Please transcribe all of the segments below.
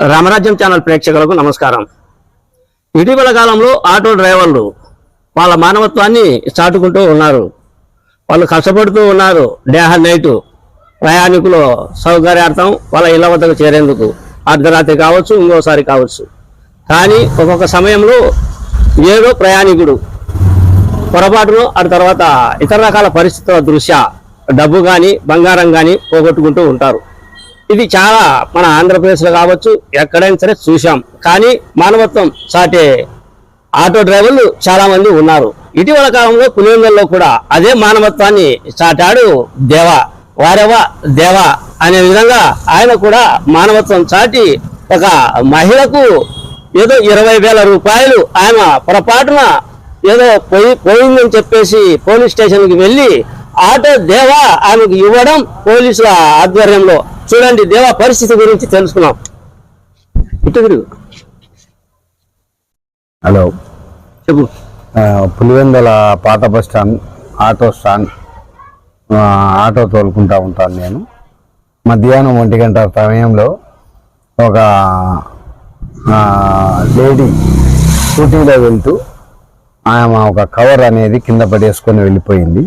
రామరాజ్యం channel ప్రేక్షకులకు నమస్కారం. ఇటీవల కాలంలో ఆటో డ్రైవర్లు వాళ్ళ మానవత్వాన్ని చాటుకుంటూ ఉన్నారు. వాళ్ళు కష్టపడుతూ ఉన్నారు డే అండ్ నైట్. ప్రయాణికుల సౌకర్యార్థం వాళ్ళ ఇళ్ళ వద్దకు చేరేందుకు. అర్ధరాత్రి కావచ్చు ఇంకోసారి కావచ్చు. కానీ ఒక్కొక్క సమయంలో ఏదో ప్రయాణికుడు పొరపాటును ఆ తర్వాత ఇతర రకాల పరిస్థితుల దృష్ట్యా డబ్బు కానీ బంగారం కానీ పోగొట్టుకుంటూ ఉంటారు. ఇది చాలా మన ఆంధ్రప్రదేశ్లో కావచ్చు ఎక్కడైనా సరే చూశాం. కానీ మానవత్వం సాటే ఆటో డ్రైవర్లు చాలా మంది ఉన్నారు. ఇటీవల కాలంలో పులివెందుల్లో కూడా అదే మానవత్వాన్ని చాటాడు దేవా వారెవ దేవా అనే విధంగా ఆయన కూడా మానవత్వం చాటి ఒక మహిళకు ఏదో ఇరవై వేల రూపాయలు ఆయన పొరపాటున ఏదో పోయి పోయిందని చెప్పేసి పోలీస్ స్టేషన్కి వెళ్ళి ఆటో దేవా ఆమెకు ఇవ్వడం పోలీసుల ఆధ్వర్యంలో చూడండి దేవా పరిస్థితి గురించి తెలుసుకున్నాం. ఇటు తిరుగు. హలో. చెప్పు. పులివెందుల పాత bus stand auto stand auto తోలుకుంటా ఉంటాను నేను. మధ్యాహ్నం ఒంటి గంట సమయంలో ఒక లేడీ స్కూటీలో వెళ్తూ ఆమె ఒక కవర్ అనేది కింద పడేసుకొని వెళ్ళిపోయింది.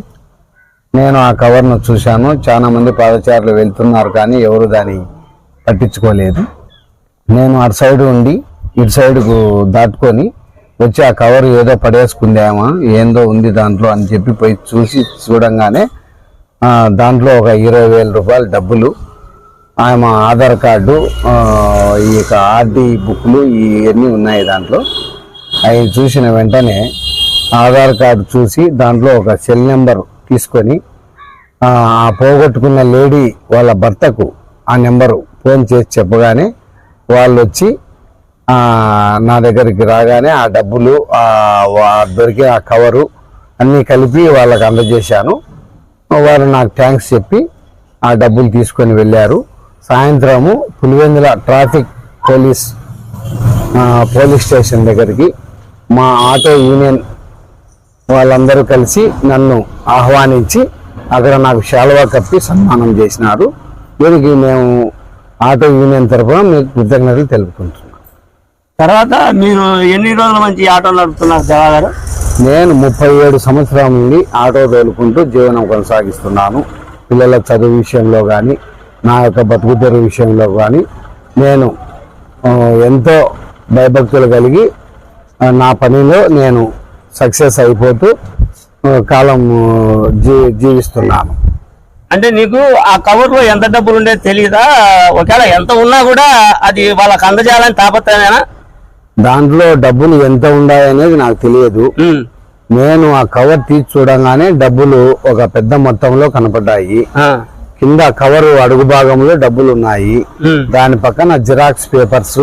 నేను ఆ కవర్ను చూశాను. చాలా మంది పాదచారులు వెళ్తున్నారు కానీ ఎవరు దాన్ని పట్టించుకోలేదు. నేను అటు సైడ్ ఉండి ఇటు సైడ్కు దాటుకొని వచ్చి ఆ కవర్ ఏదో పడేసుకుందామా ఏందో ఉంది దాంట్లో అని చెప్పి పోయి చూసి చూడంగానే దాంట్లో ఒక ఇరవై వేల రూపాయల డబ్బులు ఆమె ఆధార్ కార్డు ఈ యొక్క ఆర్డి బుక్లు ఇవన్నీ ఉన్నాయి దాంట్లో. అవి చూసిన వెంటనే ఆధార్ కార్డు చూసి దాంట్లో ఒక సెల్ నెంబర్ తీసుకొని ఆ పోగొట్టుకున్న లేడీ వాళ్ళ భర్తకు ఆ నెంబరు ఫోన్ చేసి చెప్పగానే వాళ్ళు వచ్చి నా దగ్గరికి రాగానే ఆ డబ్బులు వా- దొరికే ఆ కవరు అన్నీ కలిపి వాళ్ళకి అందజేశాను. వారు నాకు థ్యాంక్స్ చెప్పి ఆ డబ్బులు తీసుకొని వెళ్ళారు. సాయంత్రము Pulivendula traffic police police station దగ్గరికి మా ఆటో యూనియన్ వాళ్ళందరూ కలిసి నన్ను ఆహ్వానించి అక్కడ నాకు శాలువా కప్పి సన్మానం చేసినారు. దీనికి మేము ఆటో యూనియన్ తరఫున మీకు కృతజ్ఞతలు తెలుపుకుంటున్నాను తర్వాత మీరు ఎన్ని రోజుల నుంచి ఆటో నడుపుతున్నారు దేవా గారు? నేను ముప్పై ఏడు సంవత్సరాల నుండి ఆటో తోలుకుంటూ జీవనం కొనసాగిస్తున్నాను. పిల్లల చదువు విషయంలో కానీ నా యొక్క బతుకు తెరువు విషయంలో కానీ నేను ఎంతో భయభక్తులు కలిగి నా పనిలో నేను సక్సెస్ అయిపోతూ కాలం జీ జీవిస్తున్నాను. అంటే నీకు ఆ కవర్లో ఎంత డబ్బులు ఉండేది తెలియదా ఒకవేళ ఎంత ఉన్నా కూడా అది వాళ్ళకి అందజేయాలని తాపత్రమేనా దాంట్లో డబ్బులు ఎంత ఉన్నాయనేది నాకు తెలియదు. నేను ఆ కవర్ తీసి చూడంగానే డబ్బులు ఒక పెద్ద మొత్తంలో కనపడ్డాయి. కింద కవరు అడుగు భాగంలో డబ్బులు ఉన్నాయి దాని పక్కన xerox papers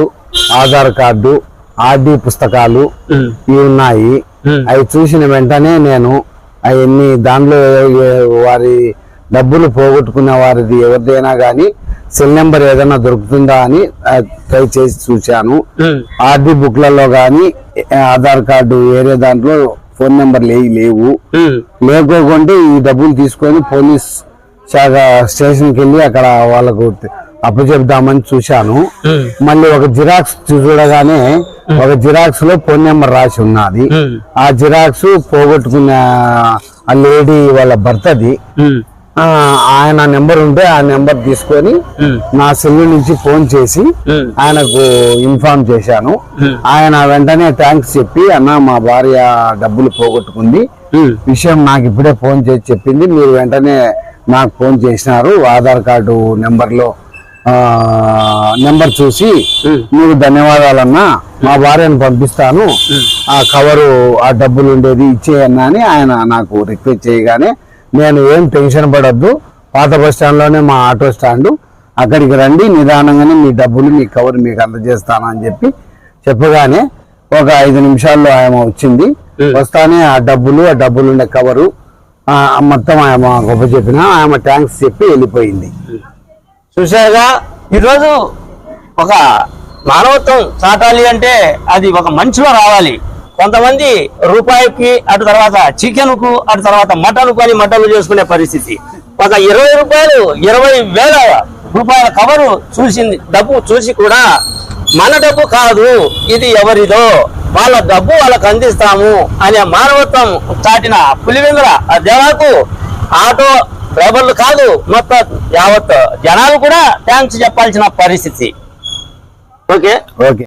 Aadhaar card RD పుస్తకాలు ఇవి ఉన్నాయి. అవి చూసిన వెంటనే నేను అవన్నీ దానిలో ఏ- వారి డబ్బులు పోగొట్టుకున్న వారిది ఎవరిదైనా కానీ సెల్ నెంబర్ ఏదైనా దొరుకుతుందా అని ట్రై చేసి చూశాను. ఆర్డి బుక్లలో కానీ ఆధార్ కార్డు వేరే దాంట్లో ఫోన్ నెంబర్లు ఏవి లేవు. లేకోకుంటే ఈ డబ్బులు తీసుకొని పోలీస్ శాఖ స్టేషన్కి వెళ్ళి అక్కడ వాళ్ళకు అప్పచెప్దామని చూశాను. మళ్ళీ ఒక జిరాక్స్ చూడగానే ఒక జిరాక్స్లో ఫోన్ నెంబర్ రాసి ఉన్నది. ఆ జిరాక్స్ పోగొట్టుకున్న ఆ లేడీ వాళ్ళ భర్తది. ఆ, ఆయన నెంబర్ ఉంటే ఆ నెంబర్ తీసుకొని నా సెల్ నుంచి ఫోన్ చేసి ఆయనకు ఇన్ఫార్మ్ చేశాను. ఆయన వెంటనే థ్యాంక్స్ చెప్పి అన్న మా భార్య డబ్బులు పోగొట్టుకుంది. విషయం నాకు ఇప్పుడే ఫోన్ చేసి చెప్పింది. మీరు వెంటనే నాకు ఫోన్ చేసినారు. ఆధార్ కార్డు నెంబర్లో నెంబర్ చూసి. మీకు ధన్యవాదాలన్నా మా భార్యను పంపిస్తాను. ఆ కవరు ఆ డబ్బులు ఉండేది ఇచ్చేయన్నా అని ఆయన నాకు రిక్వెస్ట్ చేయగానే నేను ఏం టెన్షన్ పడద్దు. పాత బస్ స్టాండ్లోనే మా ఆటో స్టాండు. అక్కడికి రండి నిదానంగానే మీ డబ్బులు మీ కవర్ మీకు అందజేస్తాను అని చెప్పి చెప్పగానే ఒక ఐదు నిమిషాల్లో ఆయన వచ్చింది. వస్తానే ఆ డబ్బులు ఆ డబ్బులు ఉండే కవరు మొత్తం ఆయన గొప్ప చెప్పిన ఆమె థ్యాంక్స్ చెప్పి వెళ్ళిపోయింది. చూసారుగా ఈరోజు ఒక మానవత్వం చాటాలి అంటే అది ఒక మనిషిలో రావాలి. కొంతమంది రూపాయికి అటు తర్వాత చికెన్కు అటు తర్వాత మటన్కు అని మటన్లు చేసుకునే పరిస్థితి. ఒక ఇరవై రూపాయలు ఇరవై వేల రూపాయల కవరు చూసింది డబ్బు చూసి కూడా మన డబ్బు కాదు ఇది ఎవరిదో వాళ్ళ డబ్బు వాళ్ళకు అందిస్తాము అనే మానవత్వం చాటిన పులివెందుల ఆ దేవాకు ఆటో లేబర్లు కాదు. మొత్తం యావత్ జనాలు కూడా థ్యాంక్స్ చెప్పాల్సిన పరిస్థితి. Okay okay